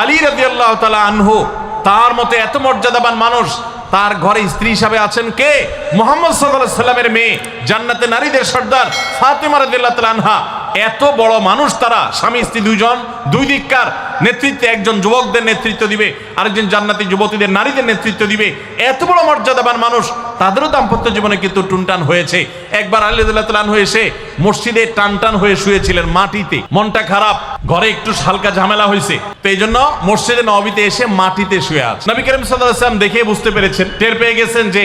আলী রাজি আল্লাহ তালা আনহু, তার মতো এত মর্যাদাবান মানুষ, তার ঘরে স্ত্রী হিসাবে আছেন কে? মোহাম্মদ সাল্লাহ সাল্লামের মেয়ে, জান্নাতে নারীদের সর্দার ফাতেমা রাদিয়াল্লাহু তালা আনহা। এত বড় মানুষ তারা, স্বামী, স্ত্রী দুইজন, দুই দিককার নেতৃত্বে একজন যুবকদের নেতৃত্ব দিবে, আরেকজন জান্নাতি যুবতীদের, নারীদের নেতৃত্ব দিবে। এত বড় মর্যাদাবান মানুষ, তাদেরও দাম্পত্য জীবনে কিন্তু টুনটান হয়েছে। একবার আল্লাহ হয়ে এসে মসজিদে টান টান হয়ে শুয়েছিলেন মাটিতে। মনটা খারাপ, ঘরে একটু হালকা ঝামেলা হয়েছে তো এই জন্য মসজিদে নবীতে এসে মাটিতে শুয়ে আছে। নবী করিম সাল্লাম দেখে বুঝতে পেরেছেন, টের পেয়ে গেছেন যে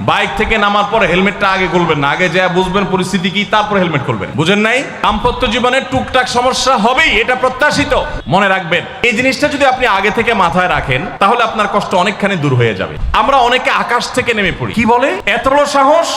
বাইক থেকে নামার পর হেলমেটটা আগে খুলবেন না। আগে যা বুঝবেন পরিস্থিতি কি তারপর হেলমেট খুলবেন। বুঝেন নাই? দাম্পত্য জীবনে টুকটাক সমস্যা হবেই এটা প্রত্যাশিত। মনে রাখবেন এই জিনিসটা যদি আপনি আগে থেকে মাথায় রাখেন তাহলে আপনার কষ্ট অনেকখানি দূর হয়ে যাবে। আমরা অনেকে আকাশ থেকে নেমে পড়ি। কি বলে? এত বড় সাহস?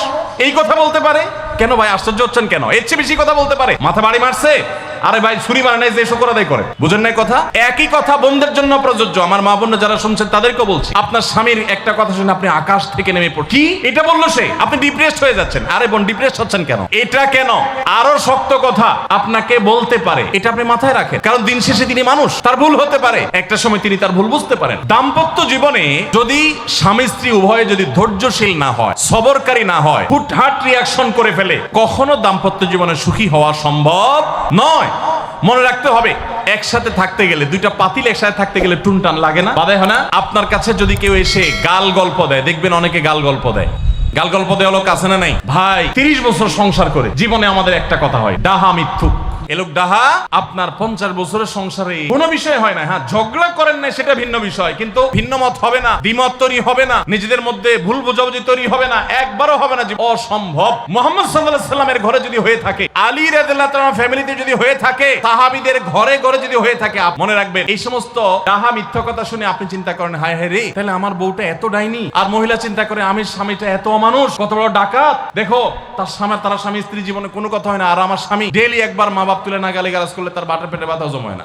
এই কথা বলতে পারে? কেন ভাই আশ্চর্য হচ্ছেন কেন? এর চেয়ে বেশি কথা বলতে পারে? মাথা বাড়ি মারছে? আরে ভাই, ছুরি মারে নাই, যে শোকর আদায় করে। বুঝেন নাই কথা? একই কথা বোনদের জন্য প্রযোজ্য। আমার মা বোন যারা শুনছেন তাদেরকেও বলছি। আপনার স্বামীর একটা কথা শুনে আপনি আকাশ থেকে নেমে পড় কি? এটা বলল সে? আপনি ডিপ্রেসড হয়ে যাচ্ছেন। আরে বোন ডিপ্রেসড হচ্ছেন কেন? এটা কেন? আরও শক্ত কথা, আপনাকে বলতে পারে। এটা আপনি মাথায় রাখেন। কারণ দিন শেষে তিনি মানুষ, তার ভুল হতে পারে। একটা সময় তিনি তার ভুল বুঝতে পারেন। দাম্পত্য জীবনে যদি স্বামী স্ত্রী উভয়ে যদি ধৈর্যশীল না হয়, সবরকারী না হয়, হুটহাট রিয়াকশন করে ফেলে, কখনো দাম্পত্য জীবনে সুখী হওয়া সম্ভব নয়। মনে রাখতে হবে, একসাথে থাকতে গেলে, দুইটা পাতিল একসাথে থাকতে গেলে টুনটান লাগে না। বাদে হয় না? আপনার কাছে যদি কেউ এসে গাল গল্প দেয়, দেখবেন অনেকে গাল গল্প দেয়। গাল গল্প দেওয়া লোক আছে না নাই? ভাই, তিরিশ বছর সংসার করে, জীবনে আমাদের একটা কথা হয়, ডাহা মিথ্যুক। এলোক ডাহা, আপনার পঞ্চাশ বছরের সংসারে কোনো বিষয় হয় না। হ্যাঁ ঝগড়া করেন না, সেটা ভিন্ন বিষয়, কিন্তু ভিন্ন মত হবে না, দ্বিমত তৈরি হবে না, নিজেদের মধ্যে ভুল বোঝাবুঝি তৈরি হবে না, একবারও হবে না যে অসম্ভব। মোহাম্মদ সাল্লাহ সাল্লামের ঘরে যদি হয়ে থাকে আলী রাদিল্লাহ ফ্যামিলিতে যদি হয়ে থাকে, সাহাবীদের ঘরে ঘরে যদি হয়ে থাকে মনে রাখবেন, এই সমস্ত ডাহা মিথ্যা কথা শুনে আপনি চিন্তা করেন, হায় হায় রে, তাহলে আমার বউটা এত ডাইনি? আর মহিলা চিন্তা করে আমি স্বামীটা এত মানুষ কত বড় ডাকাত? দেখো, তার স্বামী তারা স্বামী স্ত্রী জীবনে কোনো কথা হয় না। আর আমার স্বামী ডেলি একবার মা বাপ তুলে না গালি গালাজ করলে তার বাটার পেটে ব্যথা জমায় না।